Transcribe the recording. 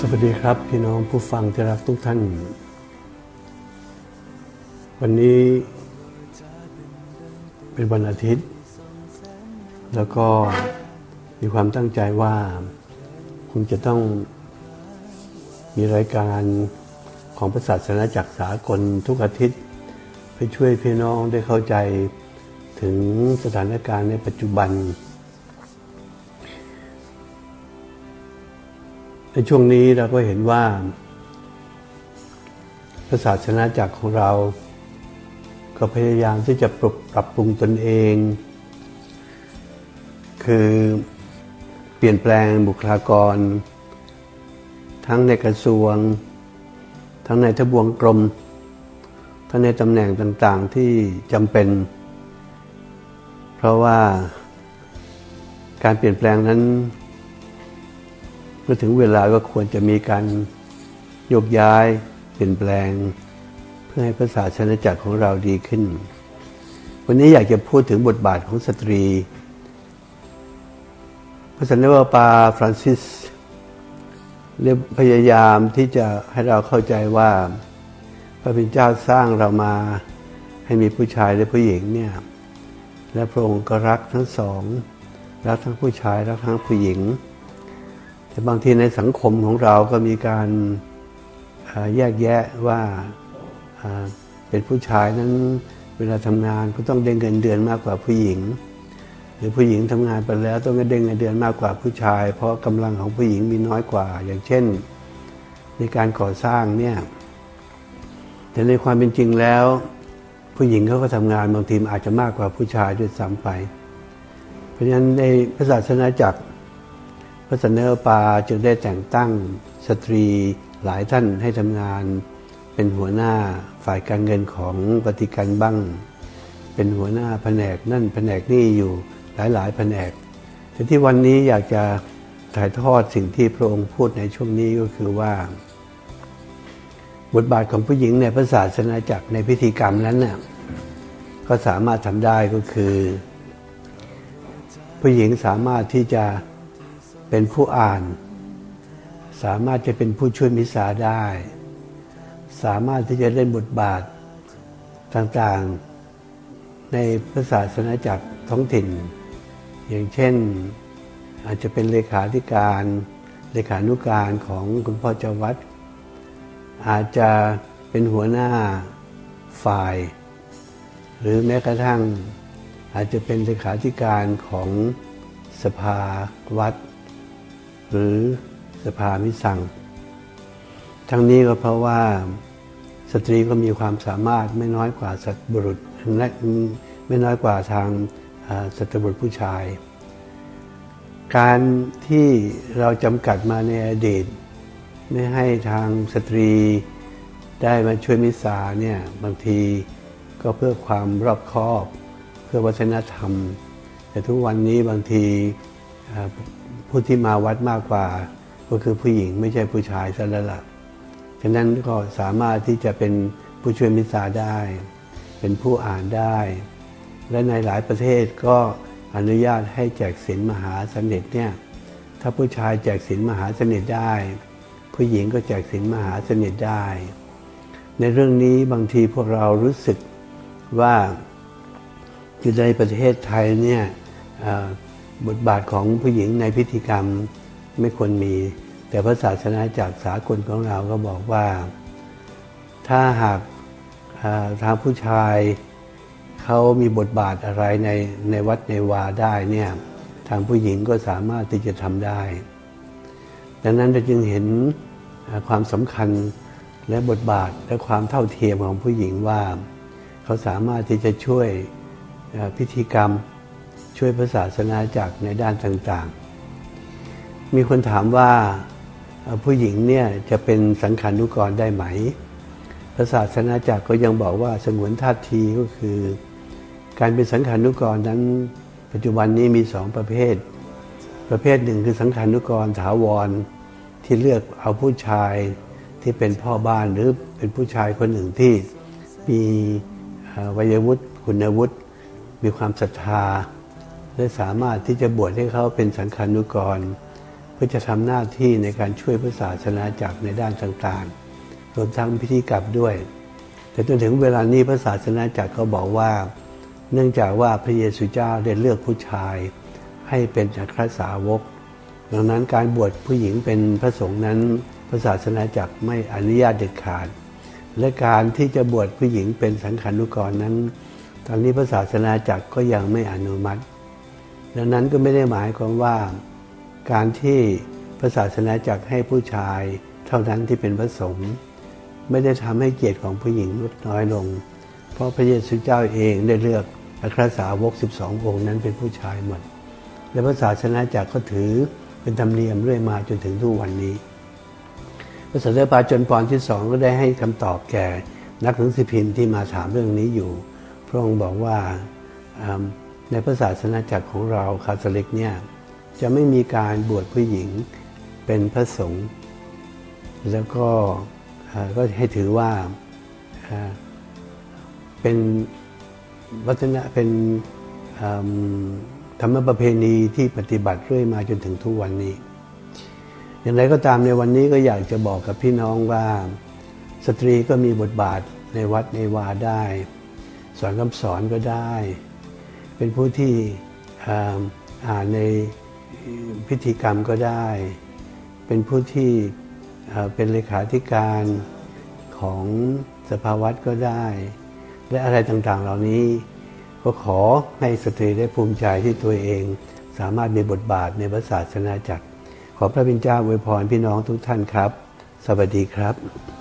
สวัสดีครับ พี่น้องผู้ฟังที่รักทุกท่าน วันนี้เป็นวันอาทิตย์ แล้วก็มีความตั้งใจว่าคงจะต้องมีรายการของพระศาสนาจักรสากลทุกอาทิตย์เพื่อช่วยพี่น้องได้เข้าใจถึงสถานการณ์ในปัจจุบัน ในช่วงนี้เราก็เห็นว่าพระศาสนาจักรของเรา ก็พยายามที่จะปรับปรับปรุงตนเอง คือเปลี่ยนแปลงบุคลากร ทั้งในกระทรวง ทั้งในทบวงกรม ทั้งในตำแหน่งต่างๆที่จำเป็น เพราะว่าการเปลี่ยนแปลงนั้น เมื่อถึงเวลาก็ควรจะมีการโยกย้าย เปลี่ยนแปลง เพื่อให้พระศาสนาจักรของเราดีขึ้น วันนี้อยากจะพูดถึงบทบาทของสตรี พระสันนิวาปาฟรานซิสเรียพยายามที่จะให้เราเข้าใจว่า พระเป็นเจ้าสร้างเรามาให้มีผู้ชายและผู้หญิงเนี่ยและพระองค์ก็รักทั้งสอง รักทั้งผู้ชาย รักทั้งผู้หญิง แต่บางทีในสังคมของเราก็มีการแยกแยะว่าเป็นผู้ชายนั้นเวลาทำงานก็ต้องได้เงินเดือนมากกว่าผู้หญิง หรือผู้หญิงทำงานไปแล้วต้องได้เงินเดือนมากกว่าผู้ชาย เพราะกำลังของผู้หญิงมีน้อยกว่า อย่างเช่น ในการก่อสร้างเนี่ยแต่ในความเป็นจริงแล้ว ผู้หญิงเขาก็ทำงานบางทีอาจจะมากกว่าผู้ชายด้วยซ้ำไป เพราะฉะนั้นในพระศาสนาจักร พระสันเนปาจึงได้แต่งตั้งสตรีหลายท่านให้ทำงาน เป็นหัวหน้าฝ่ายการเงินของปฏิการบ้าง เป็นหัวหน้าแผนกนั่นแผนกนี่อยู่หลายๆแผนกแต่ที่วันนี้อยากจะถ่ายทอดสิ่งที่พระองค์พูดในช่วงนี้ก็คือว่า บทบาทของผู้หญิงในพระศาสนาจักรในพิธีกรรมนั้นน่ะก็สามารถทำได้ก็คือ ผู้หญิงสามารถที่จะ เป็นผู้อ่าน สามารถจะเป็นผู้ช่วยมิสาได้ สามารถที่จะเล่นบทบาทต่างๆ ในพระศาสนาจักรท้องถิ่น อย่างเช่นอาจจะเป็นเลขาธิการเลขานุการของคุณพ่อเจ้าวัด อาจจะเป็นหัวหน้าฝ่าย หรือแม้กระทั่งอาจจะเป็นเลขาธิการของสภาวัด หรือสภามิสัง ทั้งนี้ก็เพราะว่าสตรีก็มีความสามารถไม่น้อยกว่าสัตบุรุษและไม่น้อยกว่าทางสัตบุรุษผู้ชาย การที่เราจำกัดมาในอดีต ไม่ให้ทางสตรีได้มาช่วยมิสาเนี่ยบางทีก็เพื่อความรอบคอบ เพื่อวัฒนธรรม แต่ทุกวันนี้บางที ผู้ที่มาวัดมากกว่า ก็คือผู้หญิงไม่ใช่ผู้ชายซะแล้วล่ะฉะนั้นก็สามารถที่จะเป็นผู้ช่วยมิสาได้ เป็นผู้อ่านได้ และในหลายประเทศก็อนุญาตให้แจกศีลมหาสนิทเนี่ยถ้าผู้ชายแจกศีลมหาสนิทได้ ผู้หญิงก็แจกศีลมหาสนิทได้ ในเรื่องนี้บางทีพวกเรารู้สึกว่าอยู่ในประเทศไทยเนี่ย บทบาทของผู้หญิงในพิธีกรรมไม่ควรมี แต่พระศาสนาจากสากลของเราก็บอกว่า ถ้าหากทางผู้ชายเขามีบทบาทอะไรในในวัดในวาได้เนี่ยทางผู้หญิงก็สามารถที่จะทำได้ ดังนั้นเราจึงเห็นความสำคัญและบทบาทและความเท่าเทียมของผู้หญิงว่า เขาสามารถที่จะช่วยพิธีกรรม ช่วยพระศาสนาจากในด้านต่างๆ มีคนถามว่าผู้หญิงเนี่ยจะเป็นสังขานุกรได้ไหม พระศาสนาจักรก็ยังบอกว่าสงวนท่าทีก็คือ การเป็นสังขานุกรนั้น ปัจจุบันนี้มีสองประเภท ประเภทหนึ่งคือสังขานุกรถาวรที่เลือกเอาผู้ชายที่เป็นพ่อบ้านหรือเป็นผู้ชายคนหนึ่งที่มีวัยวุฒิคุณวุฒิมีความศรัทธา และสามารถที่จะบวชให้เขาเป็นสังฆานุกร เพื่อจะทำหน้าที่ในการช่วยพระศาสนาจักรในด้านต่างๆ รวมทั้งพิธีกรรมด้วย แต่จนถึงเวลานี้พระศาสนาจักรก็บอกว่า เนื่องจากว่าพระเยซูเจ้าได้เลือกผู้ชาย ให้เป็นอัครสาวก ดังนั้นการบวชผู้หญิงเป็นพระสงฆ์นั้นพระศาสนาจักรไม่อนุญาตเด็ดขาด และการที่จะบวชผู้หญิงเป็นสังขานุกรนั้น ตอนนี้พระศาสนาจักรก็ยังไม่อนุมัติ ดังนั้นก็ไม่ได้หมายความว่าการที่พระศาสนาจักรให้ผู้ชายเท่านั้นที่เป็นพระสงฆ์ไม่ได้ทำให้เกียรติของผู้หญิงลดน้อยลง เพราะพระเยซูเจ้าเองได้เลือกอัครสาวก 12 องค์นั้นเป็นผู้ชายหมด และพระศาสนาจักรก็ถือเป็นธรรมเนียมเรื่อยมาจนถึงทุกวันนี้พระสันตะปาจนปอนที่สองก็ได้ให้คำตอบแก่นักหนังสือพิมพ์ที่มาถามเรื่องนี้อยู่ พระองค์บอกว่า ในพระศาสนาจักรของเราคาทอลิกเนี่ยจะไม่มีการบวชผู้หญิงเป็นพระสงฆ์แล้วก็ก็ให้ถือว่าเป็นวัฒนะเป็นธรรมประเพณีที่ปฏิบัติเรื่อยมาจนถึงทุกวันนี้ อย่างไรก็ตามในวันนี้ก็อยากจะบอกกับพี่น้องว่า สตรีก็มีบทบาทในวัดในวาได้ สอนคำสอนก็ได้ เป็นผู้ที่อ่านในพิธีกรรมก็ได้ เป็นผู้ที่เป็นเลขาธิการของสภาวัดก็ได้ และอะไรต่างๆเหล่านี้ ก็ขอให้สตรีได้ภูมิใจที่ตัวเอง สามารถมีบทบาทในพระศาสนาจักร ขอพระบิณเจ้าอวยพรพี่น้องทุกท่านครับ สวัสดีครับ